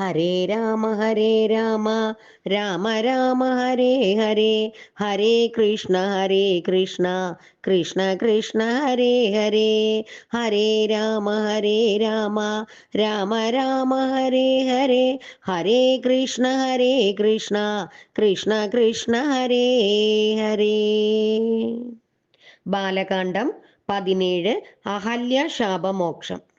ഹരേ രാമ ഹരേ രാമ. രാമ രാമ ഹരേ ഹരേ. ഹരേ കൃഷ്ണ ഹരേ കൃഷ്ണ. കൃഷ്ണ കൃഷ്ണ ഹരേ ഹരേ. ഹരേ രാമ ഹരേ രാമ. രാമ രാമ ഹരേ ഹരേ. ഹരേ കൃഷ്ണ ഹരേ കൃഷ്ണ. കൃഷ്ണ കൃഷ്ണ ഹരേ ഹരേ. ബാലകാന്ഡം പതിനേഴ്. അഹല്യ ശാപമോക്ഷം.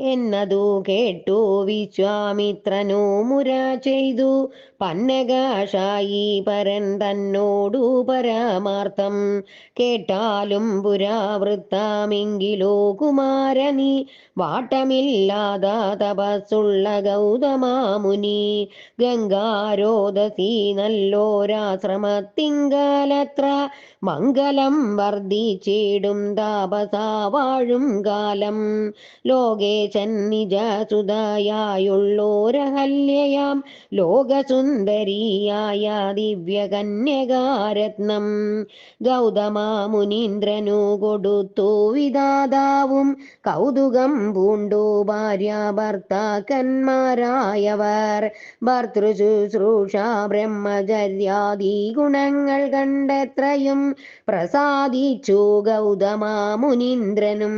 എന്നതു കേട്ടു വിശ്വാമിത്രനു മുര ചെയ്തു. പന്നകാശായി പരൻ തന്നോടു പരമാർത്ഥം. കേട്ടാലും പുരാവൃത്താമെങ്കിലോ കുമാരനി വാട്ടമില്ലാത തപസ്സുള്ള ഗൗതമാമുനി. ഗംഗാരോദസി നല്ലോരാശ്രമത്തിങ്കാലത്ര. മംഗലം വർദ്ധിച്ചിടും താപസാ വാഴും കാലം. ലോകേശൻ നിജസുതയായുള്ളോരഹല്യയാം ലോകസുന്ദരിയായ ദിവ്യകന്യകാരത്നം. ഗൗതമാമുനീന്ദ്രനു കൊടുത്തു വിദാതാവും കൗതുകം പൂണ്ടു ഭാര്യ ഭർത്താക്കന്മാരായവർ. ഭർത്തൃശുശ്രൂഷ ബ്രഹ്മചര്യാദി ഗുണങ്ങൾ കണ്ടെത്രയും പ്രസാദിച്ചു ഗൗതമാമുനീന്ദ്രനും.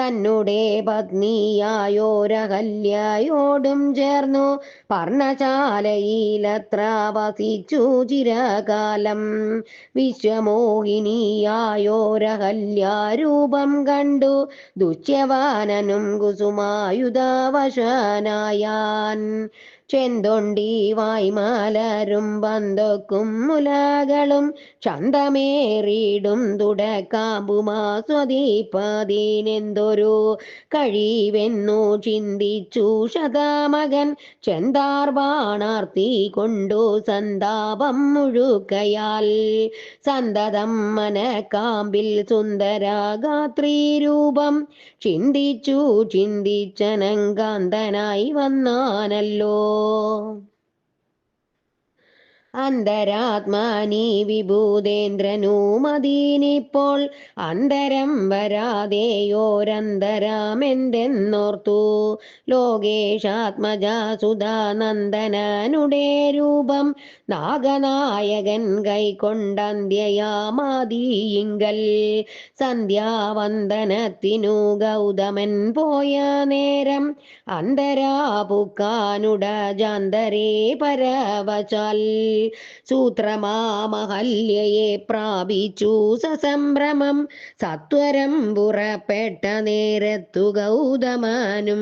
തന്നുടെ പത്നിയായോരഹല്യയോടും ചേർന്നു. പർണശാലയിലത്ര വസിച്ചു ചിരകാലം. വിശ്വമോഹിനിയായോരഹല്യാരൂപം കണ്ടു. ദുഷ്യവാനനും കുസുമായുധവശനായാൻ. ചെന്തൊണ്ടി വായ്മാലരും ബന്ധക്കും മുലകളും ചന്തമേറിയിടും തുടക്കാമ്പുമാസ്വദീപതിനെന്തൊരു കഴിവെന്നു ചിന്തിച്ചു ശതമകൻ. ചെന്താർ ബാണാർത്തി കൊണ്ടു സന്താപം മുഴുക്കയാൽ. സന്തതം മനക്കാമ്പിൽ സുന്ദരഗാത്രീരൂപം. ചിന്തിച്ചു ചിന്തിച്ചനങ്കാന്തനായി വന്നാനല്ലോ. soul അന്തരാത്മാനി വിഭൂതേന്ദ്രനു മദീനിപ്പോൾ അന്തരം വരാതെയോരന്തരാമെന്തെന്നോർത്തു. ലോകേശാത്മജാസുധാനന്ദനനുടെ രൂപം നാഗനായകൻ കൈകൊണ്ടന്ത്യയാമാതീയിങ്കൽ സന്ധ്യാവന്ദനത്തിനു ഗൗതമൻ പോയ നേരം അന്തരാപുക്കാനുട ജാന്തരേ പരവചാൽ സൂത്രമാമഹല്യയെ പ്രാപിച്ചു. സസംഭ്രമം സത്വരം പുറപ്പെട്ട നേരത്തു ഗൗതമാനും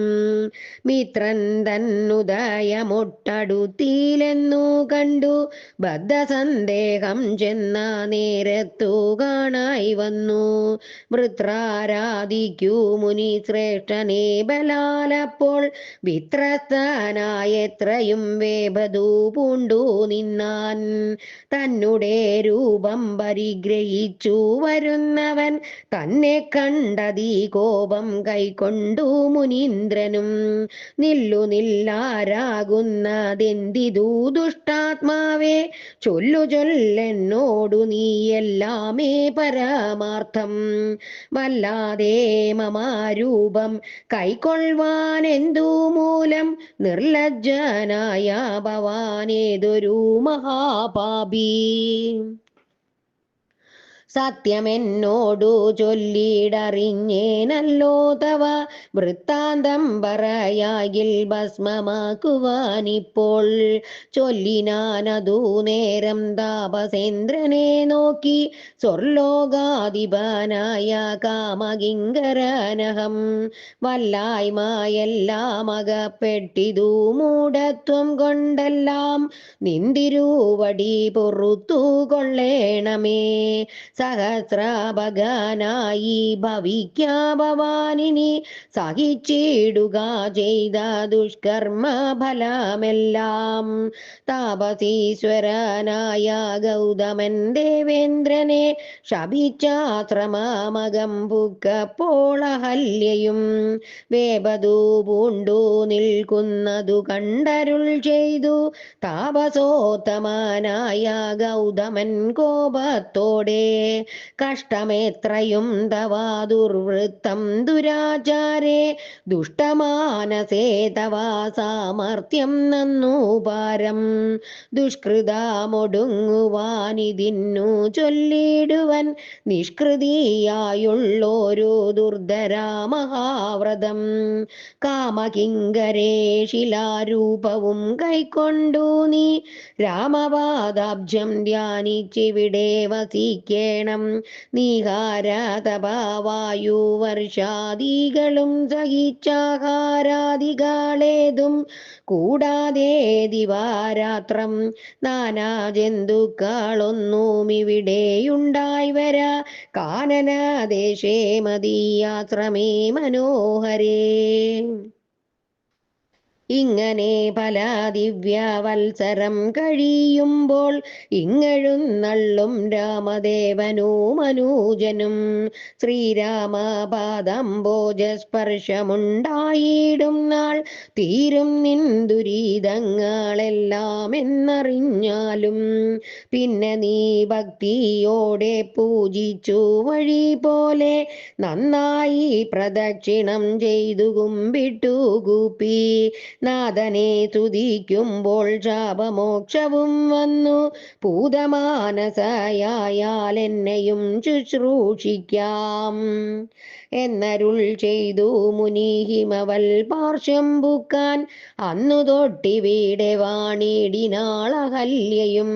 മിത്രൻ തന്നുദയമൊട്ടടുത്തിയിലെന്നു കണ്ടു. ബദ്ധസന്ദേഹം ചെന്ന നേരത്തു കാണായി വന്നു. വൃത്രാരാധിക്കൂ മുനി ശ്രേഷ്ഠനെ ബലാലപ്പോൾ വിത്രസ്തനായെത്രയും വേബതു പൂണ്ടു നിന്നാൻ തന്നുടെ രൂപം പരിഗ്രഹിച്ചു വരുന്നവൻ തന്നെ കണ്ടതീ കോപം കൈക്കൊണ്ടു മുനീന്ദ്രനും. നില്ലു നില്ലാരാകുന്നതെന്തിതു ദുഷ്ടാത്മാവേ? ചൊല്ലു ചൊല്ലെന്നോടു നീ എല്ലാമേ പരമാർത്ഥം. വല്ലാതെ മമാരൂപം കൈക്കൊള്ളുവാൻ എന്തു മൂലം? നിർലജ്ജനായ ഭവാനേതൊരു महापापी സത്യമെന്നോടു ചൊല്ലിടറിഞ്ഞേനല്ലോ തവ. വൃത്താന്തം പറയാകിൽ ഭസ്മമാക്കുവാനിപ്പോൾ. ചൊല്ലിനാനതു നേരം താപസേന്ദ്രനെ നോക്കി. സ്വർലോകാധിപനായ കാമകിങ്കരനഹം. വല്ലായ്മയെല്ലാം അകപ്പെട്ടിതു മൂഢത്വം കൊണ്ടെല്ലാം. നിന്തിരുവടി പൊറുത്തു കൊള്ളേണമേ. സഹസ്രഭഗനായി ഭവിക്ക ഭവാനിനി സഹിച്ചിടുക ചെയ്ത ദുഷ്കർമ്മ ഫലമെല്ലാം താപസീശ്വരനായ ഗൗതമൻ ദേവേന്ദ്രനെ ശപിച്ചാശ്രമാമകം പുക്കപ്പോളഹല്യയും വേപതു പൂണ്ടു നിൽക്കുന്നതു കണ്ടരുൾ ചെയ്തു. താപസോത്തമാനായ ഗൗതമൻ കോപത്തോടെ കഷ്ടമെത്രയും തവാ ദുർവൃത്തം ദുരാചാരേ ദുഷ്ടമാനസേ തവാ സാമർത്ഥ്യം നന്നൂപാരം പാരം. ദുഷ്കൃതമൊടുങ്ങുവാനിതിന്നു ചൊല്ലിടുവൻ നിഷ്കൃതിയായുള്ളോരു ദുർധരാ മഹാവ്രതം കാമകിങ്കരേ ശിലാരൂപവും കൈക്കൊണ്ടു നീ രാമപാദാബ്ജം ധ്യാനിച്ചിവിടെ വസിക്കേണം നീഹാരതപവായു വർഷാദികളും സഹിച്ചാഹാരാദികളേതും കൂടാതെ ദിവാരാത്രം നാനാ ജന്തുക്കാളൊന്നുമിവിടെയുണ്ടായി വരാ കാനനദേശേ മതീയാശ്രമേ മനോഹരേ. ഇങ്ങനെ പല ദിവ്യവത്സരം കഴിയുമ്പോൾ ഇങ്ങഴുന്നള്ളും രാമദേവനു മനൂജനും ശ്രീരാമപാദംബോജസ്പർശമുണ്ടായിടും നാൾ. തീരും നിൻ ദുരിതങ്ങളെല്ലാം എന്നറിഞ്ഞാലും പിന്നെ നീ ഭക്തിയോടെ പൂജിച്ചു വഴി പോലെ നന്നായി പ്രദക്ഷിണം ചെയ്തു കുമ്പിട്ടു കൂപ്പി. നാഥനെ തുതിക്കുമ്പോൾ ശാപമോക്ഷവും വന്നു. പൂതമാനസയായാൽ എന്നെയും ശുശ്രൂഷിക്കാം. എന്നരുൾ ചെയ്തു മുനീഹിമവൽ പാർശ്വം പൂക്കാൻ അന്നു തൊട്ടിവിടെ വാണിടിനാളഹല്യയും.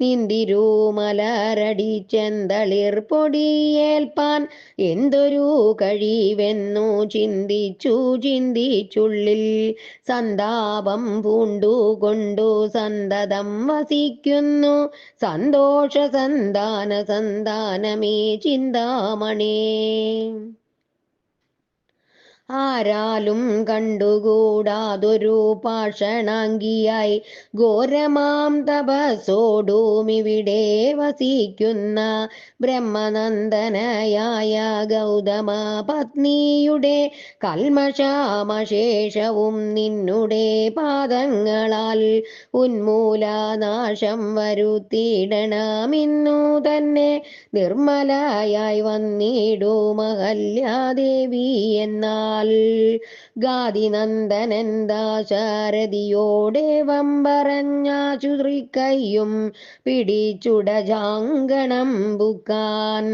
നിന്തിരൂമലരടി ചെന്തളിർ പൊടിയേൽപ്പാൻ. എന്തൊരു കഴിവെന്നു ചിന്തിച്ചു ചിന്തിച്ചുള്ളിൽ സന്താപം പൂണ്ടുകൊണ്ടു സന്തതം വസിക്കുന്നു. സന്തോഷ സന്താന സന്താനമേ ചിന്താമണേ. ആരാലും കണ്ടുകൂടാതൊരു പാഷണാങ്കിയായി ഘോരമാം തപസോടുമിവിടെ വസിക്കുന്ന ബ്രഹ്മനന്ദനയായ ഗൗതമ പത്നിയുടെ കൽമശാമശേഷവും നിന്നുടെ പാദങ്ങളാൽ ഉന്മൂലനാശം വരുത്തിയിടണമിന്നു തന്നെ നിർമ്മലയായി വന്നിടൂ മഹല്യാദേവി എന്നാൽ al ഗാദിനന്ദനൻ ദാശാരഥിയോടെ വമ്പറഞ്ഞാചുറിക്കയ്യും പിടിച്ചുടജാങ്കണം ബുക്കാൻ.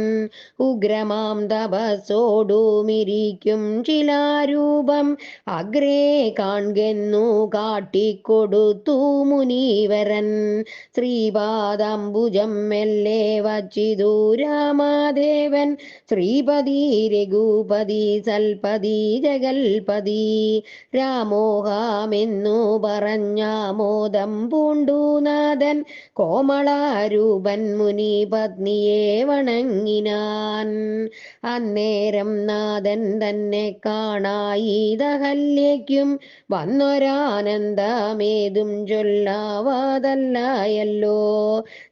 ഉഗ്രമാം തപസ്സോടുമിരിക്കും ചിലാരൂപം അഗ്രേ കാൺകെന്നു കാട്ടിക്കൊടുത്തു മുനീവരൻ. ശ്രീപാദാംബുജം മെല്ലെ വച്ചിതു രാമാദേവൻ. ശ്രീപതി രഘുപതി സൽപതി ജഗൽപതി രാമോഹാമെന്നു പറഞ്ഞാമോദം പൂണ്ടുനാഥൻ കോമളാരൂപൻ മുനി പത്നിയെ വണങ്ങിനാൻ. അന്നേരം നാഥൻ തന്നെ കാണായി ദഹല്യയ്ക്കും വന്നൊരാനന്ദമേതും ചൊല്ലാവാതല്ലായല്ലോ.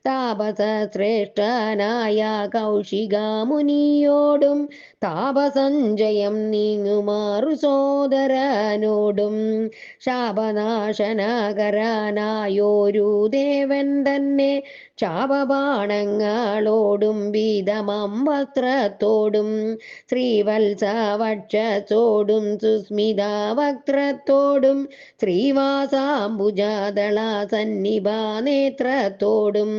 താപസ ശ്രേഷ്ഠനായ കൗശിക മുനിയോടും താപസഞ്ജയം നീങ്ങുമാറു സോദരനോടും ശാപനാശനകരനായോരു ദേവൻ തന്നെ ശാപബാണങ്ങളോടും വീതമം വക്രത്തോടും ശ്രീവത്സവക്ഷത്തോടും സുസ്മിത വക്രത്തോടും ശ്രീവാസാംബുജാദള സന്നിഭാ നേത്രത്തോടും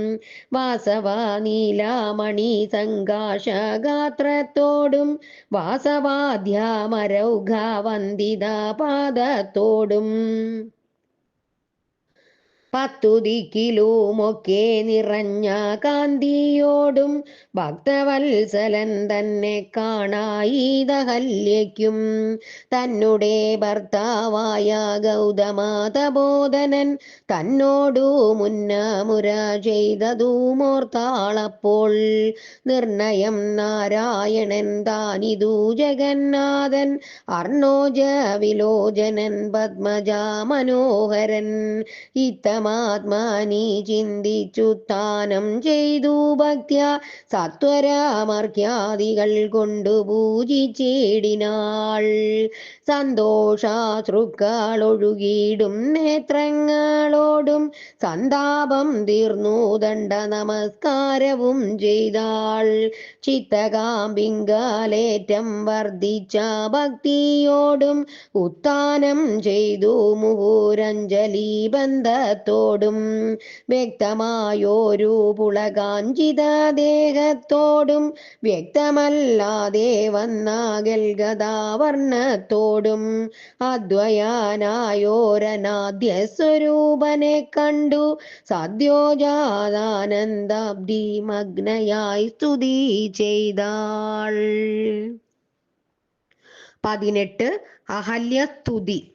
വാസവാ നീലാമണി സംഘാഷഗാത്രത്തോടും വാസവാദ്യമരൗഘ വന്ദിത പാദത്തോടും പത്തു ദിക്കിലുമൊക്കെ നിറഞ്ഞ കാന്തിയോടും ഭക്തവത്സലൻ തന്നെ കാണായി ദഹല്യയ്ക്കും തന്നുടെ ഭർത്താവായ ഗൗതമാതബോധനൻ തന്നോടു മുന്നമുര ചെയ്തതുമോർത്താളപ്പോൾ നിർണയം നാരായണൻ താനിതു ജഗന്നാഥൻ അർണോജ വിലോചനൻ പത്മജ മനോഹരൻ. ഇത്തം പരമാത്മാനി ചിന്തിച്ചുത്ഥാനം ചെയ്തു ഭക്ത്യ സത്വരാമർക്യാദികൾ കൊണ്ടു പൂജിച്ചിടിനാൾ. സന്തോഷാശ്രുക്കളൊഴുകിയിടും നേത്രങ്ങളോടും സന്താപം തീർന്നു ദണ്ഡ നമസ്കാരവും ചെയ്താൾ. ചിത്തകാമ്പിങ്കാലേറ്റം വർദ്ധിച്ച ഭക്തിയോടും ഉത്ഥാനം ചെയ്തു മുഹൂരഞ്ജലി ബന്ധത്തോടും വ്യക്തമായോരു പുളകാഞ്ചിത ദേഹത്തോടും വ്യക്തമല്ലാതെ വന്നാകൽ ഗതാവർണത്തോടും അദ്വയാനായോരനാദ്യ സ്വരൂപനെ കണ്ടു. സദ്യോജാതാനന്ദാബ്ദി മഗ്നയായി സ്തുതി ചെയ്താൾ. പതിനെട്ട്. അഹല്യസ്തുതി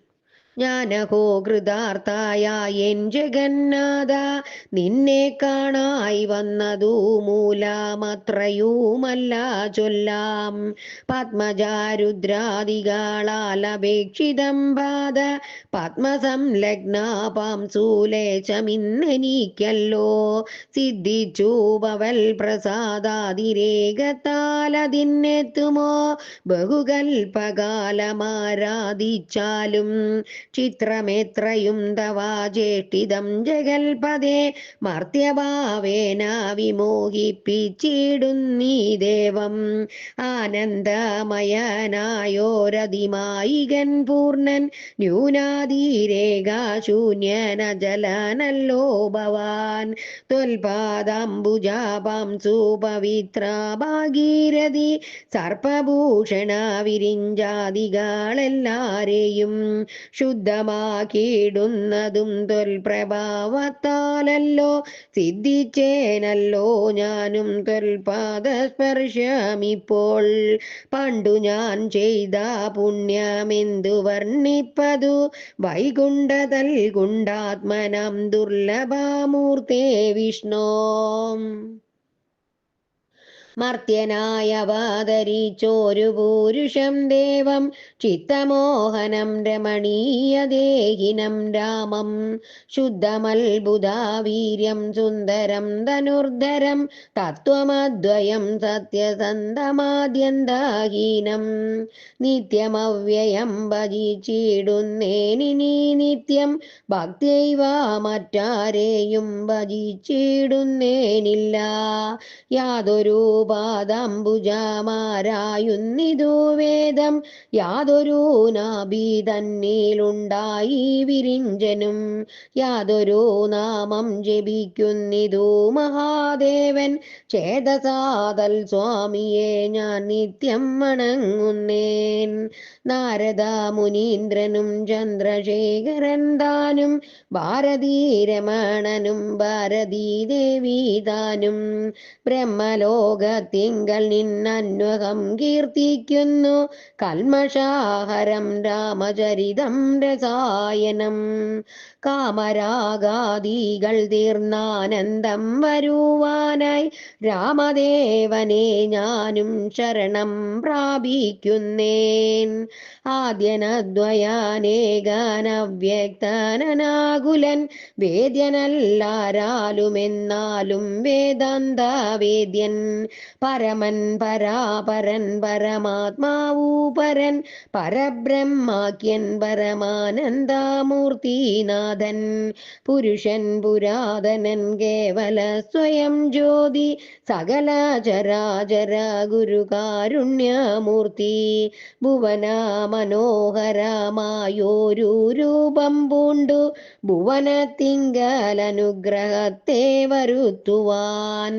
ജ്ഞാനഹോ കൃതാർത്ഥായ എൻ ജഗന്നാഥ നിന്നെ കാണായി വന്നതു മൂലാമത്രയുമല്ല ചൊല്ലാം. പത്മജാരുദ്രാദികളാൽ അപേക്ഷിതം പാത പത്മസംലഗ്നാപാം സൂലേശമിന്നെനിക്കല്ലോ. സിദ്ധിച്ചു പവൽ പ്രസാദാതിരേകത്താലതിന്നെത്തുമോ ബഹുകൽപകാലമാരാധിച്ചാലും ചിത്രമെത്രയും തവാ ചേഷ്ടിതം ജഗൽപദേ മർത്യഭാവേന വിമോഹിപ്പിച്ചിടുന്നീ ദേവം. ആനന്ദമയനായോരതിമായികൻ പൂർണൻ ന്യൂനാതിരേഖാശൂന്യനജലനല്ലോ ഭവാൻ. ത്വൽപാദാംബുജാപാം സുപവിത്ര ഭാഗീരഥി സർപ്പഭൂഷണ വിരിഞ്ചാദികളെല്ലാരെയും ശുദ്ധമാക്കിയിടുന്നതും തൊൽപ്രഭാവത്താലല്ലോ സിദ്ധിച്ചേനല്ലോ ഞാനും ത്വൽപാദസ്പർശമിപ്പോൾ പണ്ടു ഞാൻ ചെയ്ത പുണ്യമെന്തു വർണിപ്പതു? വൈകുണ്ഠതൽ ഗുണ്ടാത്മനം ദുർലഭാമൂർത്തേ വിഷ്ണോ. മർത്യനായവതരിച്ചോരു പൂരുഷം ദേവം ചിത്തമോഹനം രമണീയ ദേഹിനം രാമം. ശുദ്ധമത്ഭുതാവീര്യം സുന്ദരം ധനുർധരം തത്വമദ്വയം സത്യസന്ധമാദ്യന്താഹീനം. നിത്യമവ്യയം ഭജിച്ചിടുന്നേനിനി നിത്യം ഭക്തിയൈവ മറ്റാരെയും ഭജിച്ചിടുന്നേനില്ല. യാതൊരു പാദംബുജമാരായുന്നിതു വേദം. യാതൊരു നാഭി തന്നിലുണ്ടായി വിരിഞ്ചനും. യാതൊരു നാമം ജപിക്കുന്നിതു മഹാദേവൻ. ചേതസാതൽ സ്വാമിയെ ഞാൻ നിത്യം വണങ്ങുന്നേൻ. നാരദ മുനീന്ദ്രനും ചന്ദ്രശേഖരൻ താനും. ഭാരതീ ദേവി താനും. ബ്രഹ്മലോകത്തിങ്കൽ നിന്നന്വകം കീർത്തിക്കുന്നു. കൽമഷാഹരം രാമചരിതം രസായനം. കാമരാഗാദികൾ തീർന്നാനന്ദം വരുവാനായി. രാമദേവനെ ഞാനും ശരണം പ്രാപിക്കുന്നേൻ. ആദ്യനദ്വയാനേകാനവ്യക്തനാകുലൻ വേദ്യനല്ലാരാലുമെന്നാലും വേദാന്ത വേദ്യൻ പരമൻ പരാപരൻ പരമാത്മാവൂ പരൻ പരബ്രഹ്മാക്യൻ പരമാനന്ദമൂർത്തിനാഥൻ പുരുഷൻ പുരാതനൻ കേവല സ്വയം ജ്യോതി സകല ചരാചര ഗുരുകാരുണ്യമൂർത്തി ഭുവന മനോഹരമായോരു രൂപം പൂണ്ടു ഭുവനത്തിങ്കലനുഗ്രഹത്തെ വരുത്തുവാൻ.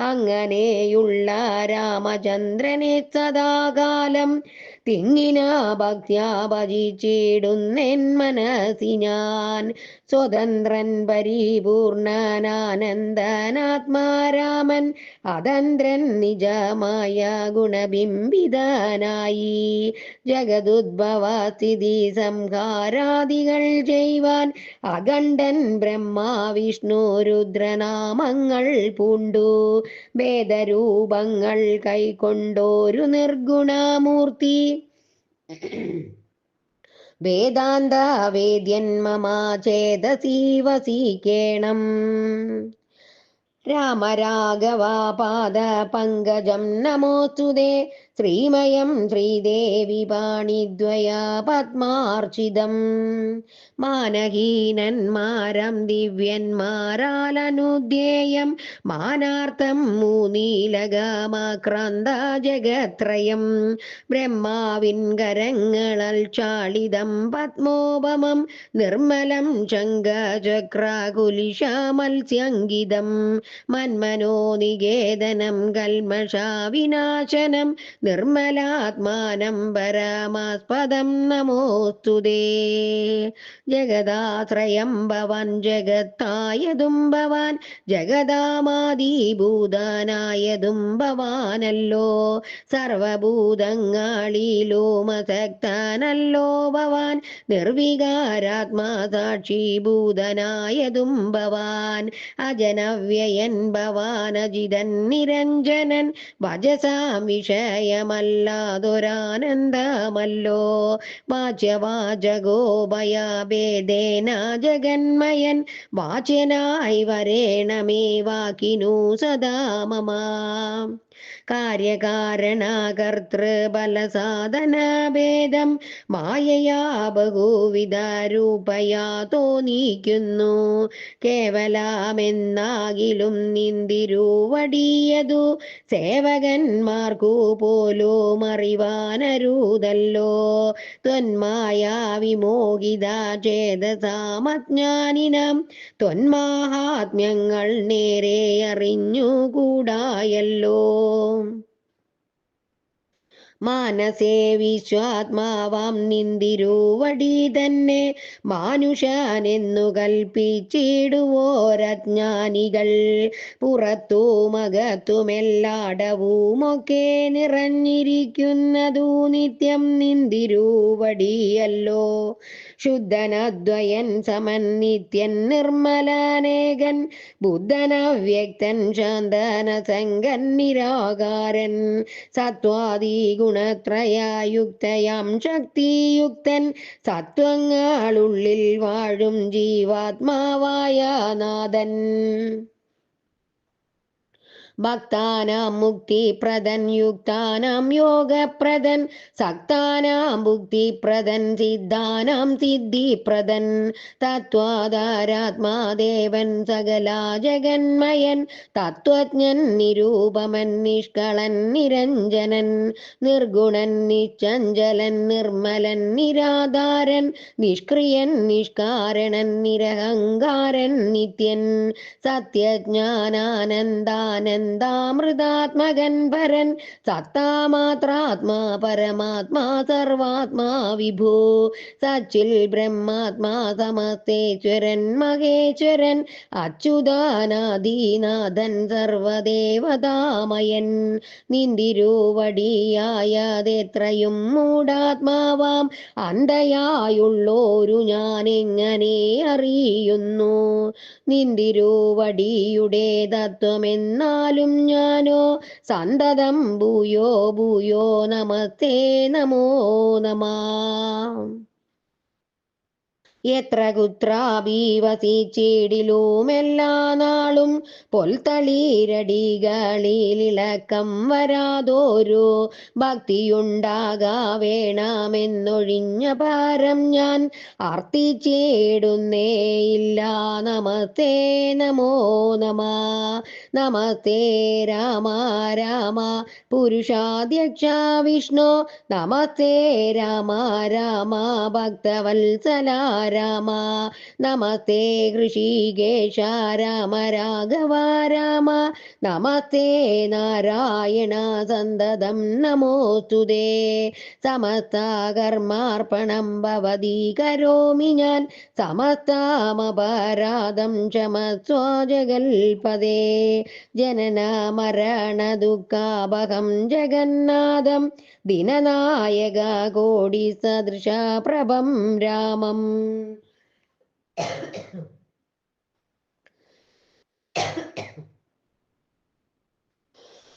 അങ്ങനെയുള്ള രാമചന്ദ്രനെ സദാകാലം തിങ്ങിന ഭക്ത്യാ ഭജിച്ചിടുന്നെൻ മനസ്സി ഞാൻ. സ്വതന്ത്രൻ പരിപൂർണനാനന്ദനാത്മാരാമൻ അതന്ത്രൻ നിജമായ ഗുണബിംബിതനായി. ജഗതുദ്ഭവ സ്ഥിതി സംഹാരാദികൾ ചെയ്യുവാൻ അഖണ്ഡൻ ബ്രഹ്മ വിഷ്ണു രുദ്രനാമങ്ങൾ പൂണ്ടു. ഭേദരൂപങ്ങൾ കൈക്കൊണ്ടോരു നിർഗുണമൂർത്തി. വേദാന്ത വേദ്യൻ മമ ചേതസി വസീകേണം രാമരാഘവാപാദ പങ്കജം നമോസ്തുതേ. ശ്രീമയം ശ്രീദേവി പാണിദ്വയ പത്മാർച്ചിതം. മാനഹീനന്മാരം ദിവ്യന്മാരാലനുദ്ധേയം മാനാർത്ഥം മൂനീലകമാക്രാന്ത ജഗത്രയം. ബ്രഹ്മാവിൻ ചാളിതം പത്മോപമം. നിർമ്മലം ശങ്കചക്രാകുലിശമത്സ്യങ്കിതം മന്മനോ നികേതനം കൽമഷാവിനാശനം. നിർമ്മലാത്മാനം പരമാസ്പദം നമോസ്തുതേ ജഗദാശ്രയം ഭവൻ ജഗത്തായതും ഭവാൻ ജഗദാമാദീഭൂതാനായതും ഭവാനല്ലോ സർവഭൂതങ്ങളിലോമസക്തനല്ലോ ഭവാൻ നിർവികാരാത്മാ സാക്ഷീഭൂതനായതും ഭവാൻ അജനവ്യയൻ ഭവാൻ അജിതൻ നിരഞ്ജനൻ വജസാം വിഷയമല്ലാതൊരാനന്ദമല്ലോ വാച്യവാചകോഭയാഭേദേന ജഗന്മയൻ. വാച്യനായി വരേണമേ വാക്കിനു സദാ മമ. കാര്യകാരണകർത്തൃബലസാധനഭേദം മായയാ ബഹുവിധ രൂപയാ തോന്നിക്കുന്നു. കേവലമെന്നാകിലും നിന്തിരുവടിയതു സേവകന്മാർക്കു പോലും അറിവാനരുതല്ലോ. ത്വന്മായ വിമോഹിത ചേതസാമജ്ഞാനിനം ത്വന്മാഹാത്മ്യങ്ങൾ നേരെ അറിഞ്ഞുകൂടായല്ലോ. മാനസേ വിശ്വാത്മാവാം നിന്തിരുവടി തന്നെ മാനുഷാനെന്നു കൽപ്പിച്ചിടുവോരജ്ഞാനികൾ. പുറത്തുമകത്തുമെല്ലാടവുമൊക്കെ നിറഞ്ഞിരിക്കുന്നതു നിത്യം നിന്തിരുവടിയല്ലോ. ശുദ്ധനദ്വയൻ സമൻ നിത്യൻ നിർമ്മലാനേകൻ ബുദ്ധനവ്യക്തൻ ശാന്തനസംഗൻ നിരാകാരൻ സത്വാദി ഗുണത്രയായുക്തയാം. ശക്തിയുക്തൻ സത്വങ്ങളുള്ളിൽ വാഴും ജീവാത്മാവായ നാഥൻ. ഭക്താനാം മുക്തിപ്രദൻ യുക്താനാം യോഗപ്രദൻ സക്താനാം മുക്തിപ്രദൻ സിദ്ധാനാം സിദ്ധിപ്രദൻ തത്വാധാരാത്മാദേവൻ സകല ജഗന്മയൻ തത്വജ്ഞൻ നിരൂപമൻ നിഷ്കളൻ നിരഞ്ജനൻ നിർഗുണൻ നിശ്ചഞ്ചലൻ നിർമ്മലൻ നിരാധാരൻ നിഷ്ക്രിയൻ നിഷ്കാരണൻ നിരഹങ്കാരൻ നിത്യൻ സത്യജ്ഞാനാനന്ദാനന്ദ ആനന്ദാമൃതാത്മകൻ പരൻ സത്താമാത്രാത്മാ പരമാത്മാ സർവാത്മാ വിഭോ. സച്ചിൽ ബ്രഹ്മാത്മാ സമസ്തേശ്വരൻ മഹേശ്വരൻ. അച്യുതാനാദീനാഥൻ സർവദേവതാമയൻ. നിന്തിരുവടിയായതെത്രയും മൂടാത്മാവാം. അന്ധയായുള്ളോരു ഞാൻ എങ്ങനെ അറിയുന്നു? നിന്തിരുവടിയുടെ തത്വമെന്നാലും ഞാനോ സന്തതം ഭൂയോ ഭൂയോ നമസ്തേ നമോ നമാ. എത്ര കുത്രാഭീവസിച്ചിടിലുമെല്ലാ നാളും പൊൽത്തളീരടികളിലിളക്കം വരാതോരു ഭക്തിയുണ്ടാകാ വേണമെന്നൊഴിഞ്ഞ പാരം ഞാൻ അർത്ഥിച്ചേടുന്നേയില്ല നമസ്തേ നമോ നമ. നമസ്തേ രാമ രാമ. പുരുഷാധ്യക്ഷ വിഷ്ണു. നമസ്തേ രാമ രാമ. ഭക്തവത്സല രാമ. നമസ്തേ ഋഷികേശ രാമ രാഘവ രാമ. നമസ്തേ നാരായണ സന്തതം. നമോസ്തുതേ സമസ്ത കർമാർപ്പണം ഭവതി. കരോമി ഞാൻ. സമസ്താമപരാധം ക്ഷമസ്വാ ജഗൽപദേ ജനന മരണ ദുഃഖാപകം ജഗന്നാഥം. ദിനനായക കോടി സദൃശ പ്രഭം രാമം.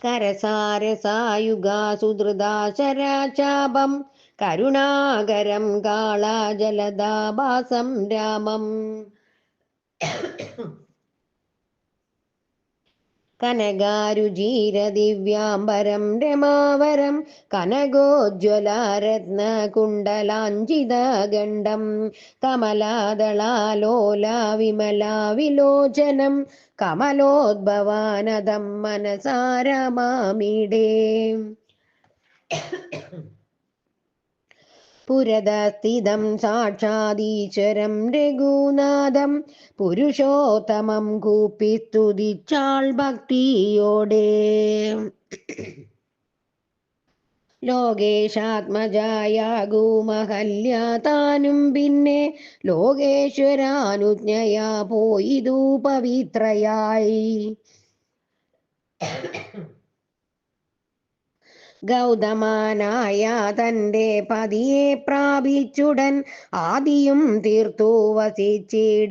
കരസാരസായുഗാസുധൃദാശരാചാപം കരുണാകരം കാളാജലദാഭാസം രാമം. കനകാരുചീരദിവ്യാംബരം രമാവരം കനകോജ്വലരത്നകുണ്ടലാഞ്ചിതഗണ്ഡം കമലാദളാലോല വിമലാവിലോചനം കമലോദ്ഭവാനദം മനസാരമാമിടേ. പുരതസ്ഥിതം സാക്ഷാദീശ്വരം രഘുനാഥം പുരുഷോത്തമം കൂപ്പി സ്തുതിച്ചാൾ ഭക്തിയോടെ. ലോകേശാത്മജായാകൂമഹല്യ താനും പിന്നെ ലോകേശ്വരാനുജ്ഞയാ പോയിതു പവിത്രയായി. ഗൗതമാനായ തന്റെ പതിയെ പ്രാപിച്ചുടൻ ആദിയും തീർത്തു വസിച്ചിടിനാളഹല്യയും.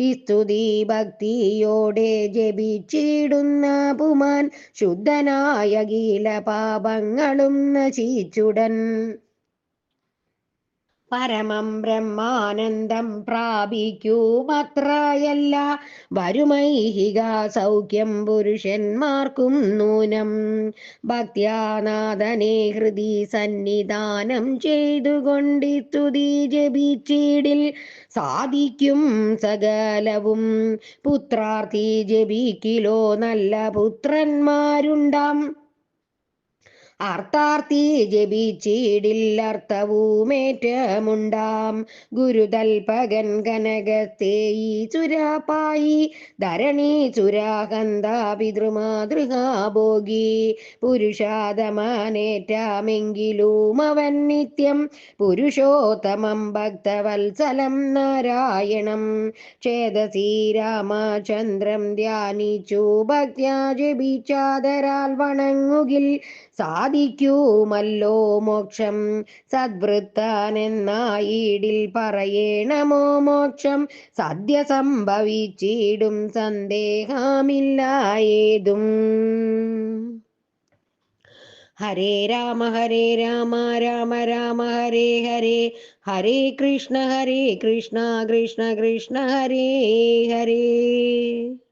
ഇസ്തുതി ഭക്തിയോടെ ജപിച്ചിടുന്ന പുമാൻ ശുദ്ധനായ ഗീല പാപങ്ങളും നശിച്ചുടൻ. പരമം ബ്രഹ്മാനന്ദം പ്രാപിക്കുമത്രയല്ല. വരുമൈഹിക സൗഖ്യം പുരുഷന്മാർക്കും നൂനം. ഭക്യാനാഥനെ ഹൃദി സന്നിധാനം ചെയ്തുകൊണ്ടി തുതി ജപിച്ചിടിൽ സാധിക്കും സകലവും. പുത്രാർത്ഥി ജപിക്കിലോ നല്ല പുത്രന്മാരുണ്ടാം. അർത്ഥാർത്ഥി ജപിച്ചിടിൽ അർത്ഥവുമേറ്റമുണ്ടാം ഗുരുതൽപകൻ കനകത്തേയി ചുരാപ്പായി ധരണി ചുരാകന്ത പിതൃമാതൃകാഭോഗി. പുരുഷാതമാനേറ്റാമെങ്കിലും അവൻ നിത്യം പുരുഷോത്തമം ഭക്തവത്സലം നാരായണം. ചേതസി രാമചന്ദ്രം ധ്യാനിച്ചു ഭക്ത്യാ ജപിച്ചാതരാൽ വണങ്ങുകിൽ സാധിക്കുമല്ലോ മോക്ഷം. സദ്വൃത്താനെന്നായിടിൽ പറയേണമോ മോക്ഷം. സദ്യ സംഭവിച്ചിടും സന്ദേഹമില്ല ഏതും ഹരേ രാമ ഹരേ രാമ രാമ രാമ ഹരേ ഹരേ. ഹരേ കൃഷ്ണ ഹരേ കൃഷ്ണ കൃഷ്ണ കൃഷ്ണ ഹരേ ഹരേ.